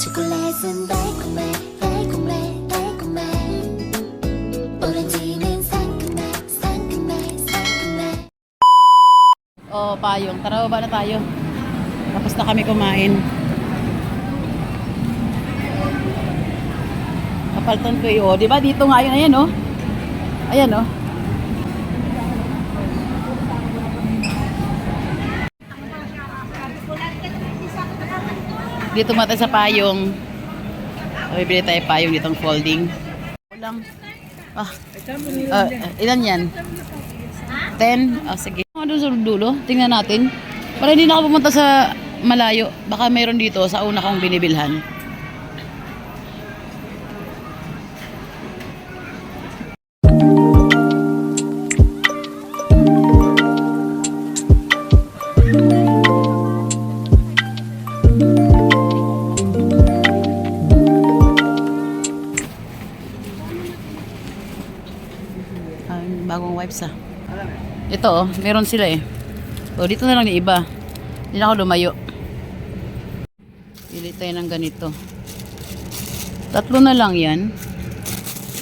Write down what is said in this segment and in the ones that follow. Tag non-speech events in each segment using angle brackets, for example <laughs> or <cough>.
초콜릿은 달콤해 달콤해 달콤해 오렌지는 상큼해 상큼해 상큼해 O, payong. Tara, baba na tayo. Tapos na kami kumain. Kapaltan ko yun. Di ba dito nga yun? Ayan, oh. Ayan, oh. Dito mata sa payong. O, bibili tayo payong ditong folding. Lang. Ah, ah, ilan yan? 10? Ah, sige. Ano sa dulo? Tingnan natin. Para hindi na ako pumunta sa malayo. Baka meron dito sa una kong binibilhan. Ah, Ito oh, meron sila eh. O, dito na lang yung iba. Hindi na ako lumayo. Pili tayo ng ganito. Tatlo na lang yan.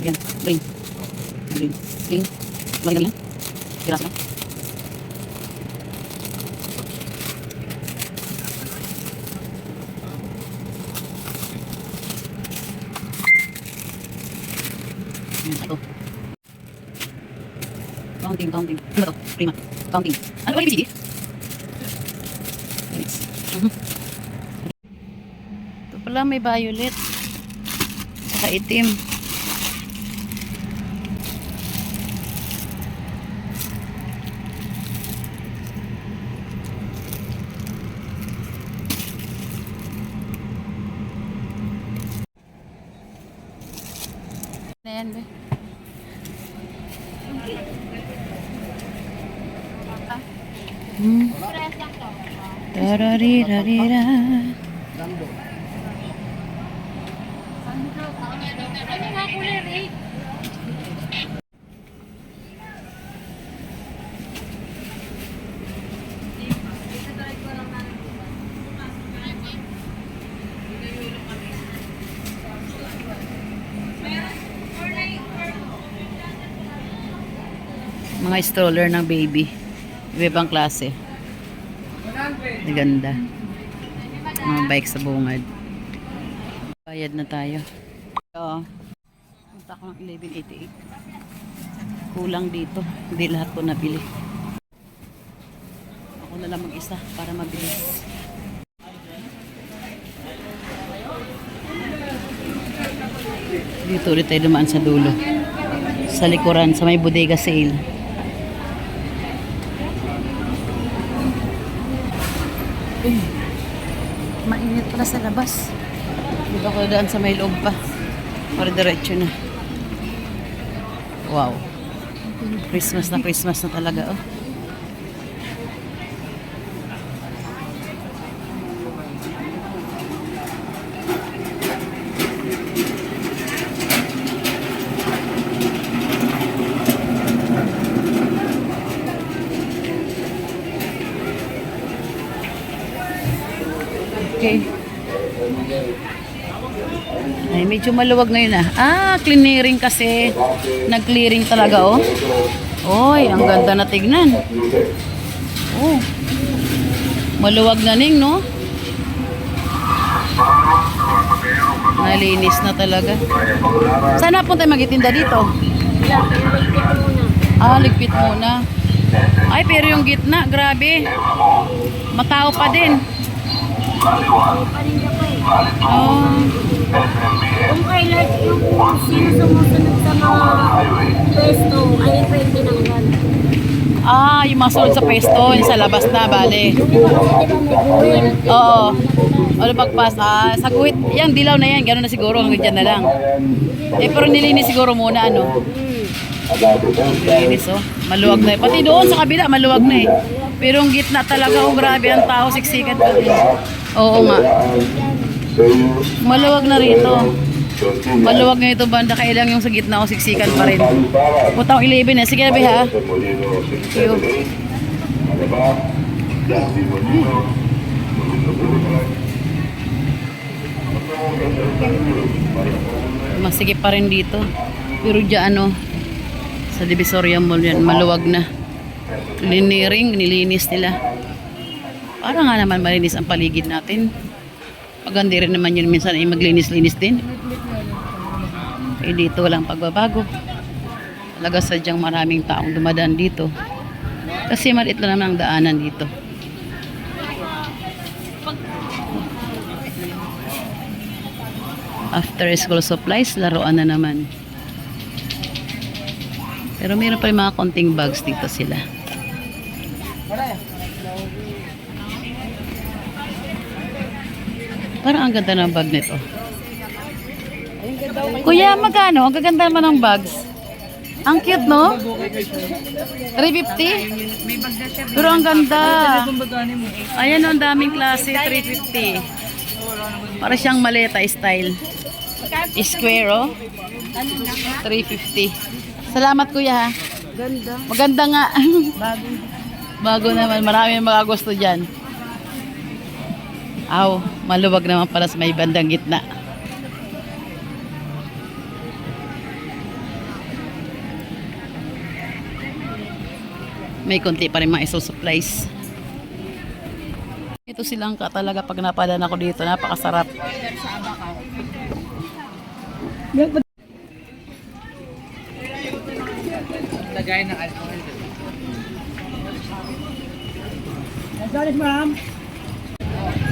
Yan, bring. Bring. Bring. Bring yan. Piraso lang. Yan, ito. Counting, counting. Ba? Prima. Counting. Ano ba yung Yes. Mhm. Ito pala may violet. Saka itim. Ano yan, Tararirarira. Mga stroller ng baby. Iba-ibang klase. Ang ganda. Mga bike sa bungad. Bayad na tayo. Oo. Punta ko ng 1188. Kulang dito. Hindi lahat ko nabili. Ako na lang mag-isa para mabilis. Dito ulit tayo dumaan sa dulo. Sa likuran, sa may bodega sale. Uy, mainit pala sa labas. Dito ko daan sa may loob pa. Para diretso na. Wow. Christmas na Christmas na talaga, oh. Okay. Ay, medyo maluwag ngayon ah. Ah, clearing kasi. Nag-clearing talaga, oh. Oy, ang ganda na tignan. Oh. Maluwag na ning, no? Nalinis na talaga. Saan na punta magitinda dito? Ah, ligpit muna. Ay, pero yung gitna, grabe. Matao pa din. Oh. Kung kailan yung sino sumusunod sa mga pwesto, ay pwede nang yan. Ah, yung mga sunod sa pwesto, yung sa labas na, bale. Oo. Ano pagpas? Ah, sa guhit, yan, dilaw na yan. Gano'n na siguro, hanggang dyan na lang. Eh, pero nilinis siguro muna, ano? Nilinis, oh. Maluwag na eh. Pati doon sa kabila, maluwag na eh. Pero ang gitna talaga, oh, grabe, ang tao, siksikan pa rin. Oo nga. Maluwag na rito. Maluwag na ito banda, kailang yung sa gitna, oh, siksikan pa rin. Putang 11 eh. Sige na, ha? Yo. Masigip pa rin dito. Pero dyan ano, sa Divisoria Mall yan, maluwag na. Liniring, nilinis nila. Para nga naman malinis ang paligid natin. Maganda rin naman yun minsan ay maglinis-linis din. Eh dito walang pagbabago. Talaga sadyang maraming taong dumadaan dito. Kasi maliit lang ang daanan dito. After school supplies, laruan na naman. Pero meron pa rin mga konting bags dito sila. Parang ang ganda ng bag nito. Kuya, magkano? Ang gaganda naman ng bags. Ang cute, no? 350? Pero ang ganda. Ayan, ang daming klase. 350. Para siyang maleta style. Square, oh. 350. Salamat, kuya, ha? Ganda. Maganda nga. Bago. <laughs> Bago naman. Marami mga gusto dyan. Aw, maluwag naman pala sa may bandang gitna. May konti pa rin mga iso supplies. Ito silang ka talaga pag napadaan ako dito. Napakasarap.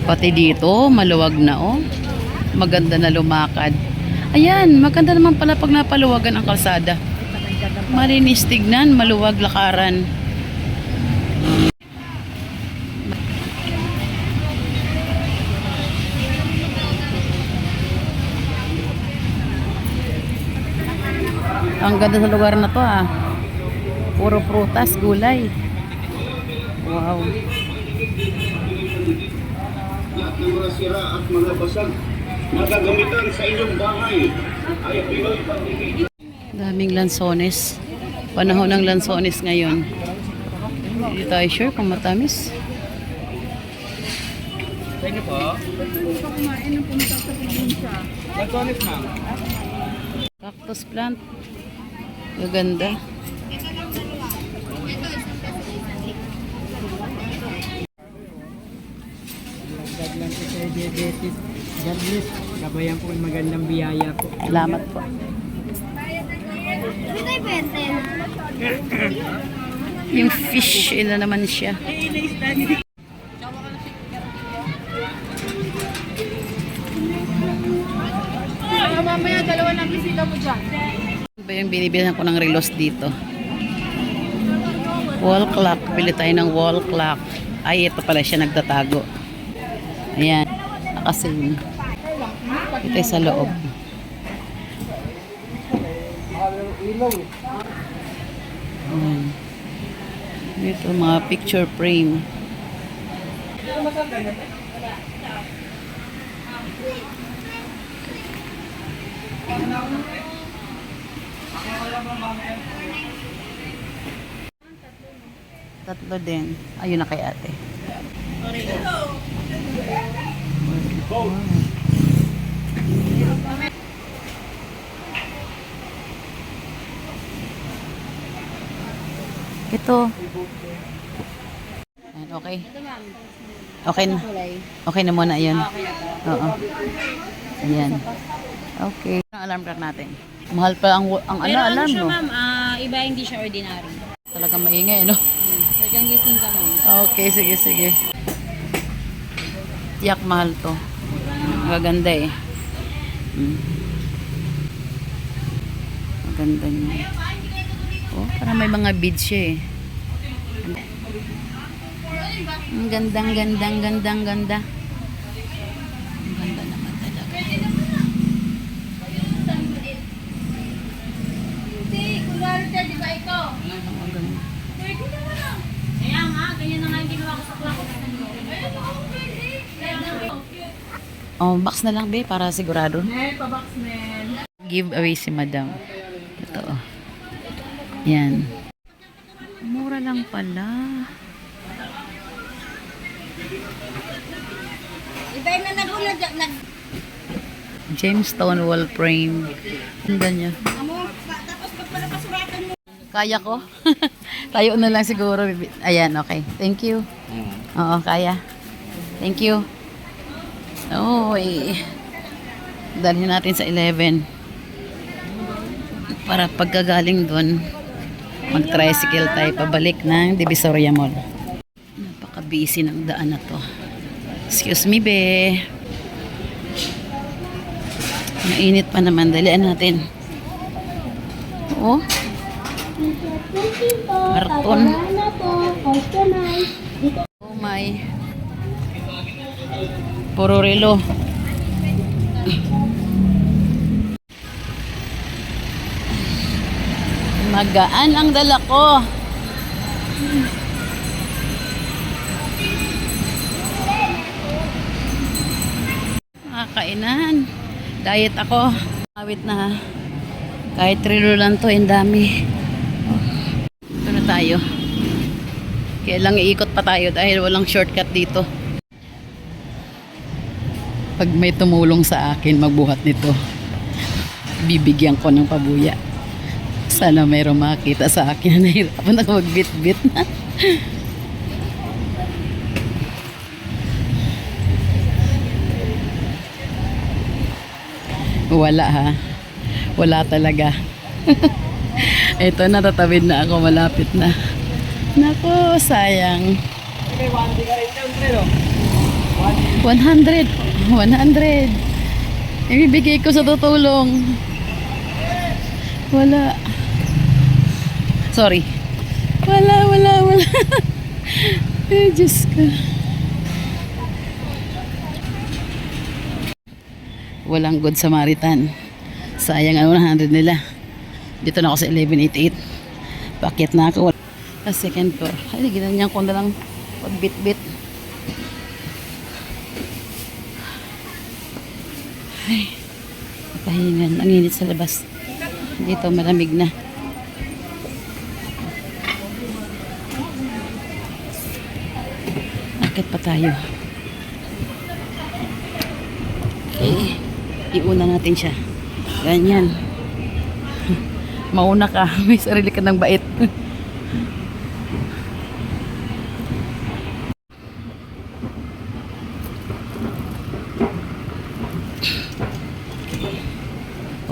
Pati dito, maluwag na oh. Maganda na lumakad. Ayan, maganda naman pala pag napaluwagan ang kalsada. Malinis tignan, maluwag lakaran. Ang ganda sa lugar na to ah. Puro prutas, gulay. Wow. lahat ng mga sira at mga basag na gagamitan sa inyong bahay ay Pinoy Pagkikita. Daming lansones. Panahon ng lansones ngayon. Hindi tayo sure kung matamis. Cactus plant. Gaganda. God lang po sa diabetes. God bless. Gabayan po ang magandang biyaya po. Salamat po. Yung fish, ila naman siya. Yung binibilhan ko ng relos dito? Wall clock. Bili tayo ng wall clock. Ay, ito pala siya nagtatago. Ayan. Nakasin. Ito sa loob. Ayan. Ito mga picture frame. Tatlo din. Ayun na kay ate. Ito. Ayan, okay. Okay na. Okay na muna yun. Oo. Ayan. Okay. Ang alarm clock natin. Mahal pa ang, ang ano, alarm, siya, no? ma'am, ah, iba hindi siya ordinary. Talagang maingay, no? Talagang gising ka, ma'am. Okay, sige, sige. Tiyak mahal to. Magaganda eh. Mm. Maganda niya. Oh, parang may mga beads siya eh. Ang gandang, gandang, gandang, ganda. Ang ganda naman talaga. Ang ganda. Kaya nga, ganyan na nga yung ginawa ko sa plako. Oh, box na lang be para sigurado. Give away si madam. Ito oh. Yan. Mura lang pala. Iba na naguna dyan, nag... Gemstone wall frame. Ganda niya. Kaya ko? <laughs> Tayo na lang siguro. Ayan, okay. Thank you. Oo, kaya. Thank you. Eh. Dalhin natin sa 11. Para pagkagaling doon, mag-tricycle tayo pabalik ng Divisoria Mall. Napaka-busy ng daan na to. Excuse me, be. Mainit pa naman. Dalian natin. Oh. Karton. Oh Puro relo. Magaan ang dala ko. Makakainan. Diet ako. Awit na. Kahit relo lang to, ang dami. Ito na tayo. Kaya lang iikot pa tayo dahil walang shortcut dito. Pag may tumulong sa akin magbuhat nito, bibigyan ko ng pabuya. Sana mayroong makita sa akin na nahirapan ako magbit-bit na. Wala ha. Wala talaga. <laughs> Ito, natatawid na ako. Malapit na. Nako, sayang. 100. 100. Ibibigay ko sa tutulong. Wala. Sorry. Wala, wala, wala. <laughs> eh, Diyos ko. Walang good Samaritan. Sayang ang 100 nila. Dito na ako sa 1188. Pakyat na ako. Sa second floor. Ay, ginanyan ko na lang pagbit-bit. Ay, pahingan. Ang init sa labas. Dito malamig na. Akit pa tayo. Okay. Iuna natin siya. Ganyan. Mauna ka. <laughs> May sarili ka ng bait. <laughs>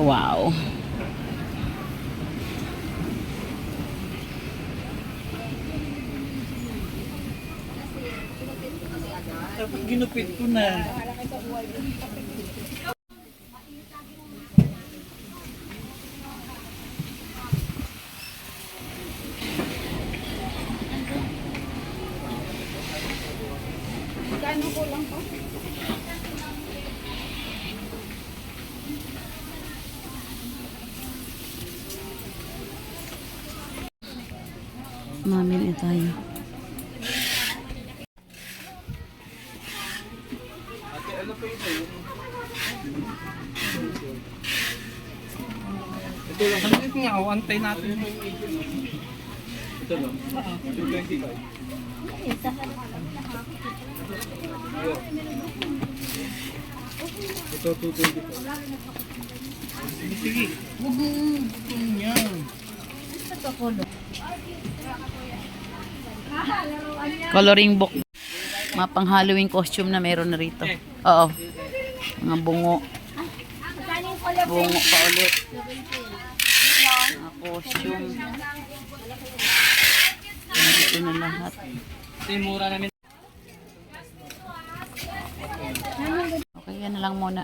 Wow. Dapat ginupit ko na. Mamili tayo. Ito lang. Ano ito nga? oh, Antay natin. Ito lang. Ito lang. Ito, 225. Sige. Huwag mo gusto niya. Coloring book. Mga pang Halloween costume na meron na rito. Oo. Mga bungo. Bungo pa ulit. Mga costume. Ito na lahat. Okay, yan na lang muna.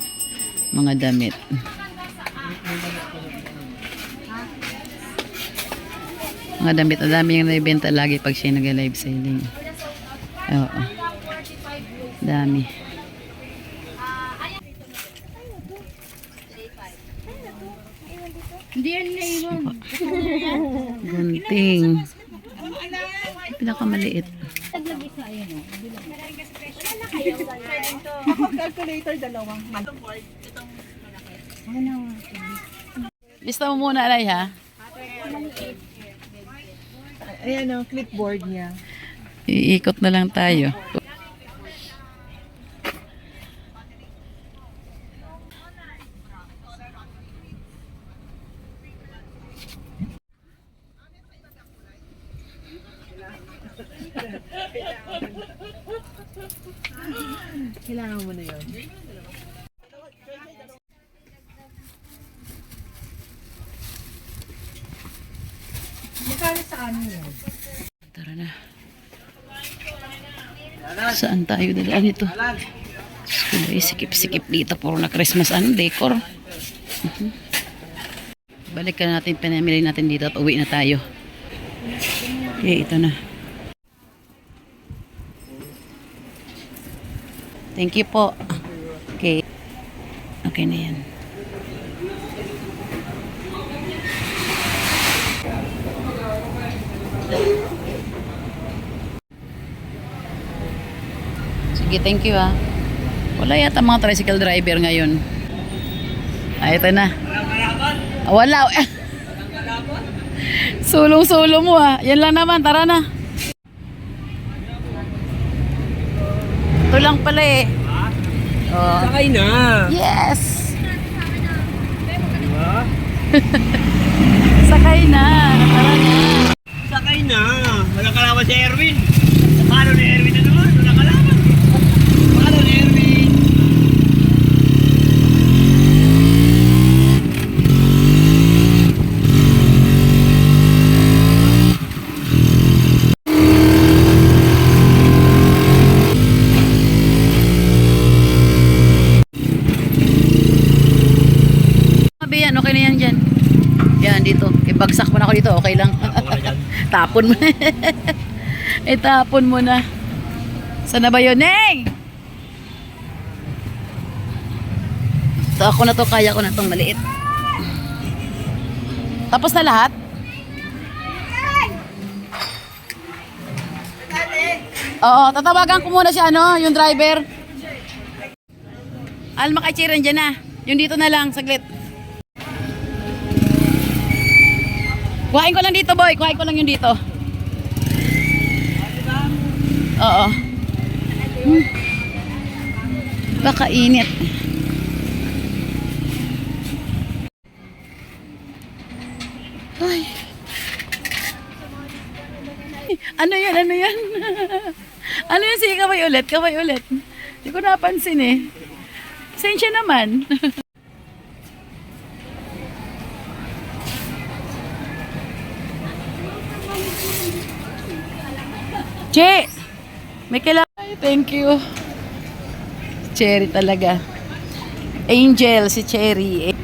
mga damit. Mga damit, ang dami yung naibenta lagi pag siya nag-live selling. Oo. Dami. Gunting. Pinakamaliit. Taglagay sa ayan o. Hindi yan naiwan. Gunting. Pinakamaliit. Lista mo muna, Alay, ha? Ayan ang clipboard niya. Iikot na lang tayo. Kailangan mo na yun. Magkano sa amin yun? Tara na. Saan tayo dadaan ito? Diyos ko, eh, sikip-sikip dito. Puro na Christmas ano, decor. Mhm. Balik ka natin, pinamili natin dito at uwi na tayo. Okay, ito na. Thank you po. Okay. Okay na yan. Sige, thank you ah. Wala yata mga tricycle driver ngayon. Ay, ito na. Ah, wala. <laughs> Sulong-sulo mo ah. Yan lang naman, tara na. Ito lang pala eh. Oh. Sakay na! Yes! <laughs> Sakay na. Tara na. Sakay na! Walang kalaban si Erwin! Paano ni Erwin na naman? Walang kalaban! Paano ni Erwin? Sabi yan, okay na yan dyan. Yan, dito. Ibagsak mo na ako dito, okay lang. Tapon mo <laughs> na. eh, tapon mo na. Sana ba yun, Neng? Ito, ako na to, kaya ko na tong maliit. Tapos na lahat? Oo, tatawagan ko muna si ano, yung driver. Alma kay Chiren dyan na. Yung dito na lang, saglit. Kuhain ko lang dito, boy. Kuhain ko lang yung dito. Oo. Hmm. Baka init. Ay. Ano yan? Ano yan? <laughs> ano yan? Sige, kamay ulit. Kamay ulit. Hindi ko napansin eh. Sensya naman. <laughs> Che! May kailangan. Thank you. Cherry talaga. Angel, si Cherry.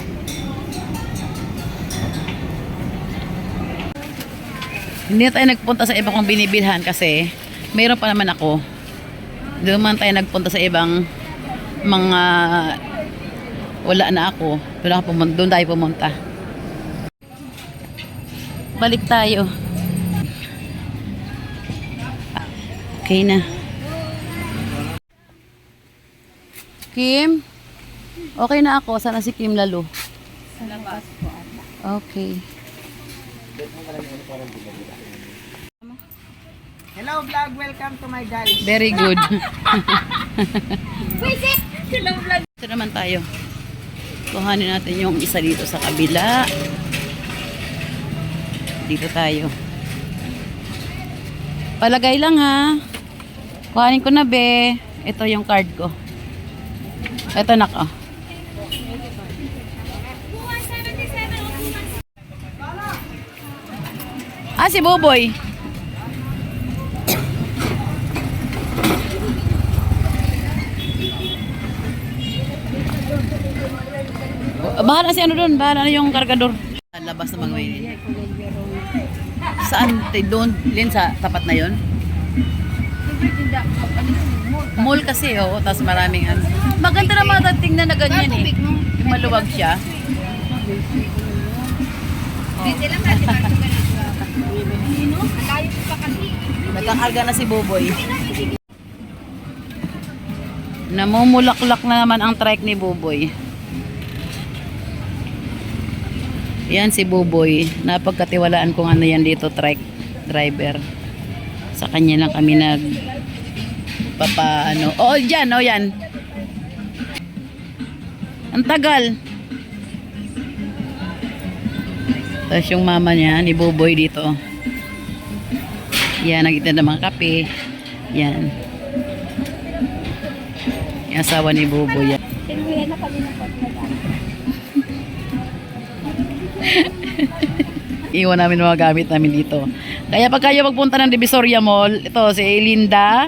Hindi na tayo nagpunta sa iba kong binibilhan kasi mayroon pa naman ako. Doon man tayo nagpunta sa ibang mga wala na ako. Doon, ako pumunta, doon tayo pumunta. Balik tayo. Okay na. Kim? Okay na ako. Sana si Kim lalo. Sa labas po. Okay. Hello vlog! Welcome to my guys! Very good. Visit! Silang vlog. Ito naman tayo. Kuhanin natin yung isa dito sa kabila. Dito tayo. Palagay lang ha. Kuhanin ko na be. Ito yung card ko. Ito nak oh. Ah, si Boboy. Bahala si ano doon, bahala na yung kargador. Labas na mga Saan? Doon? Lin sa tapat na yon? Mall kasi, oo. Tapos maraming ano. Maganda na mga tingnan na ganyan eh. Yung maluwag siya. Nagkakarga na si Buboy. Namumulaklak na naman ang trike ni Buboy. Yan si Buboy. Napagkatiwalaan kung ano yan dito, trike driver. Sa kanya lang kami nag papa ano. Oo, dyan, oh yan. Ang tagal. Tapos yung mama niya, ni Buboy dito. Yan, nagtitinda ng mga kape. Yan. Yung asawa ni Buboy. Yan. Tinuwi na kami ng. Iwan namin mga gamit namin dito. Kaya pag kayo magpunta ng Divisoria Mall, ito si Linda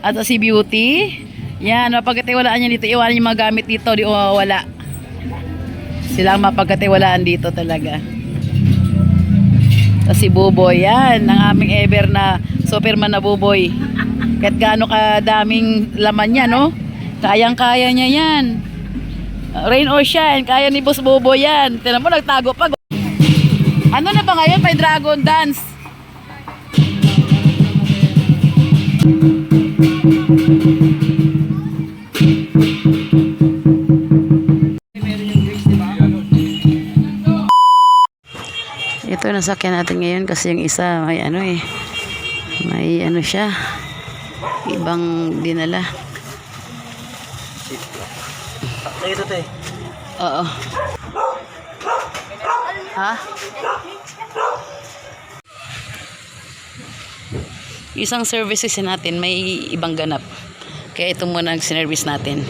at si Beauty. Yan, mapagkatiwalaan niya dito. Iwanan yung mga gamit dito, di wala. Sila ang mapagkatiwalaan dito talaga. Tapos si Buboy, yan, ang aming ever na Superman na Buboy. Kahit gaano kadaming laman niya, no? Kayang-kaya niya yan. Rain or shine, kaya ni Boss Buboy yan. Tinan mo, nagtago pa. Ano na ba ngayon? May dragon dance. Ito nasakyan natin ngayon kasi yung isa may ano eh. May ano siya. Ibang dinala. Ito to eh. Oo. Ha? Isang services natin, may ibang ganap. Kaya ito muna ang sinervice natin.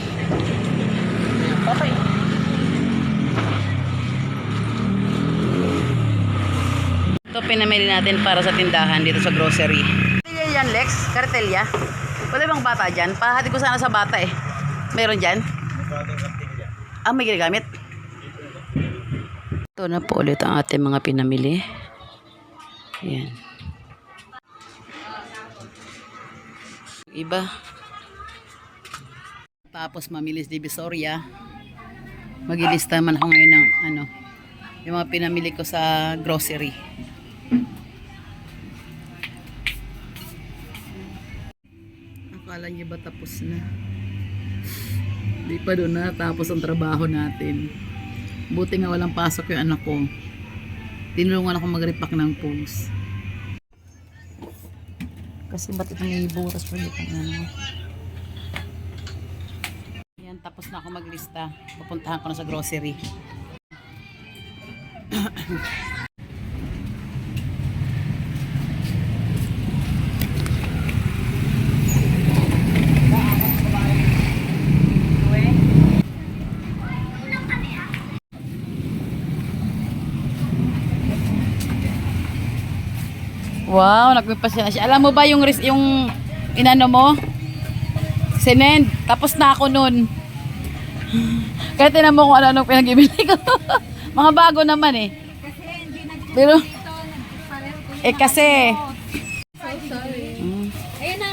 Okay. Ito pinamili natin para sa tindahan dito sa grocery. Kartelya yan, Lex? Kartelya? Wala bang bata dyan? Pahati ko sana sa bata eh. Meron dyan? Ah, may ginagamit? Ito na po ulit ang ating mga pinamili. Yan. Iba. Tapos mamilis Divisoria. Magilista man ako ngayon ng ano, yung mga pinamili ko sa grocery. Akala niyo ba tapos na? Di pa doon na tapos ang trabaho natin. Buti nga walang pasok yung anak ko. Tinulungan ako mag-repack ng pogs. Kasi ba't ito may butas pa dito? Ano? Yan, tapos na ako maglista. Pupuntahan ko na sa grocery. Wow, nagpapasya na siya. Alam mo ba yung yung inano mo? Sinend. Tapos na ako nun. Kaya tinan mo kung ano-ano pinag-ibili ko. <laughs> Mga bago naman eh. Pero, eh kasi, Mm. Ayun na.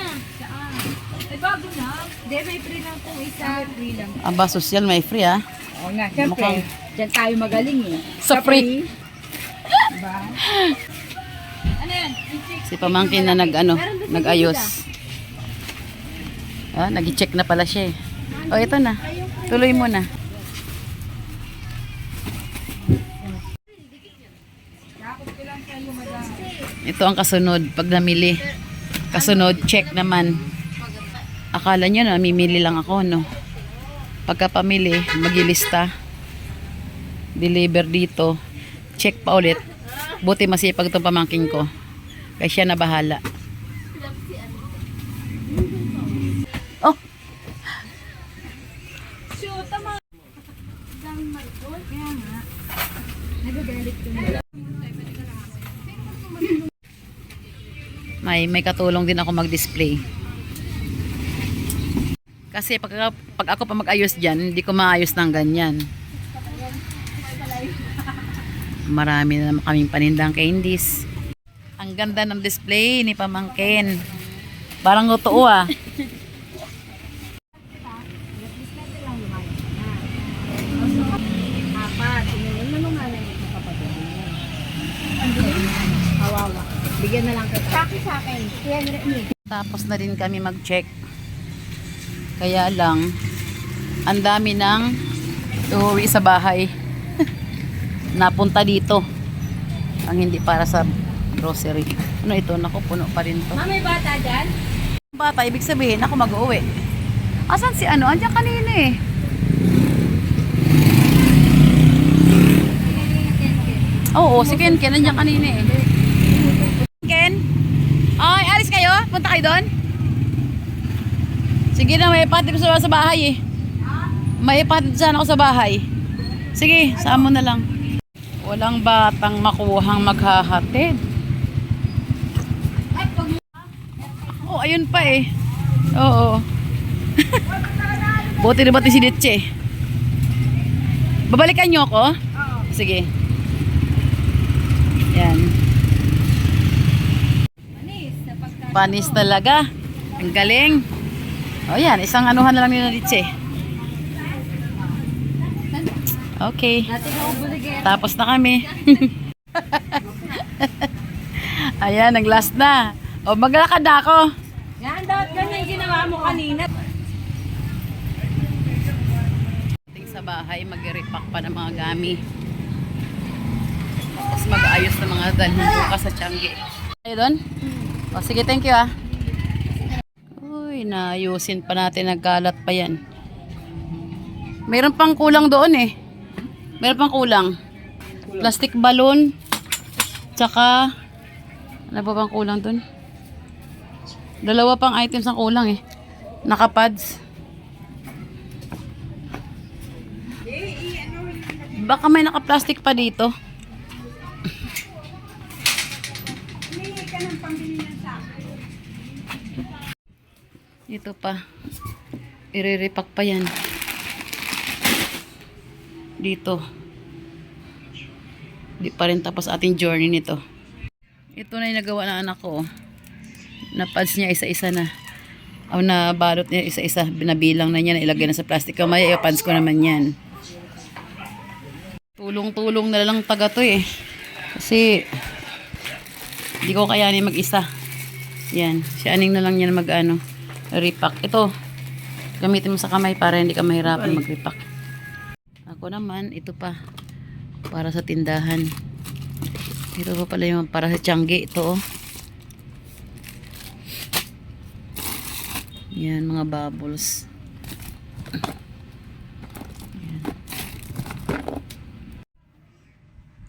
Ay, bago na. Hindi, may free lang po isa. Free lang. aba, social may free ah. Oo nga, syempre. Mukhang- Diyan tayo magaling eh. Sa free. Diba? <laughs> Si pamangkin na nag ano, nag-ayos. Ah, nag-check na pala siya eh. Oh, ito na. Tuloy mo na. Ito ang kasunod pag namili. Kasunod, check naman. Akala nyo na, mimili lang ako, no? Pagka pamili, magilista. Deliver dito. Check pa ulit. Buti masipag itong pamangking ko. Kaya siya na bahala. Oh! May, may katulong din ako mag-display. Kasi pag, pag ako pa mag-ayos dyan, hindi ko maayos ng ganyan. Marami na naman kaming panindang candies. Ang ganda ng display ni Pamangkin. Parang totoo ah. Bigyan na lang kita. Sa akin, sa akin. 300 ni. Tapos na rin kami mag-check. Kaya lang, ang dami ng uuwi sa bahay. <laughs> Napunta dito. Ang hindi para sa grocery. Ano ito? Naku, puno pa rin to. Ma, may bata dyan? Bata, ibig sabihin, ako mag-uwi. Asan si ano? Andiyan kanina eh. Oo, si Ken Ken, nandiyan kanina eh. Ken? Ay, alis kayo? Punta kayo doon? Sige na, may ipatid ko sa, bahay eh. May ipatid sana ako sa bahay. Sige, saan mo na lang. Walang batang makuhang maghahatid. Oh, ayun pa eh. Oo. <laughs> Buti na ba si Ditche? Babalikan niyo ako? Sige. Yan. Panis talaga. Ang galing. O yan, isang anuhan na lang nila Ditche. Okay. Tapos na kami. <laughs> Ayan, ang last na. O, maglakad na ako. Yan, dapat ganyan ginawa mo kanina. Ting sa bahay, mag-repack pa ng mga gami. Tapos mag-ayos ng mga dalhin bukas sa Changi. Ayo doon? O, sige, thank you ah. Uy, naayusin pa natin. Nagkalat pa yan. Meron pang kulang doon eh. Meron pang kulang. Plastic balloon. Tsaka, ano ba bang kulang doon? Dalawa pang items ang kulang eh. Nakapads. Baka may naka-plastic pa dito. Ito pa. Iriripak pa yan. Dito. Di pa rin tapos ating journey nito. Ito na yung nagawa ng anak ko. Napads niya isa-isa na. O na balot niya isa-isa. Binabilang na niya na na sa plastic. Kamaya ipads ko naman yan. Tulong-tulong na lang taga to eh. Kasi hindi ko kayanin mag-isa. Yan. Si Aning na lang yan mag-ano. Repack. Ito. Gamitin mo sa kamay para hindi ka mahirapan mag-repack. Ako naman, ito pa. Para sa tindahan. Ito pa pala yung para sa Changi. Ito oh. Yan, mga bubbles. Yan.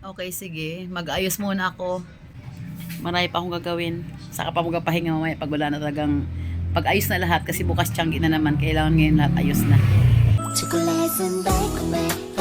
Okay, sige. Mag-ayos muna ako. Marami pa akong gagawin. Saka pa magpapahinga mamaya pag wala na talagang pag-ayos na lahat. Kasi bukas tiyanggi na naman. Kailangan ngayon lahat ayos na. Chocolate and bake, bake.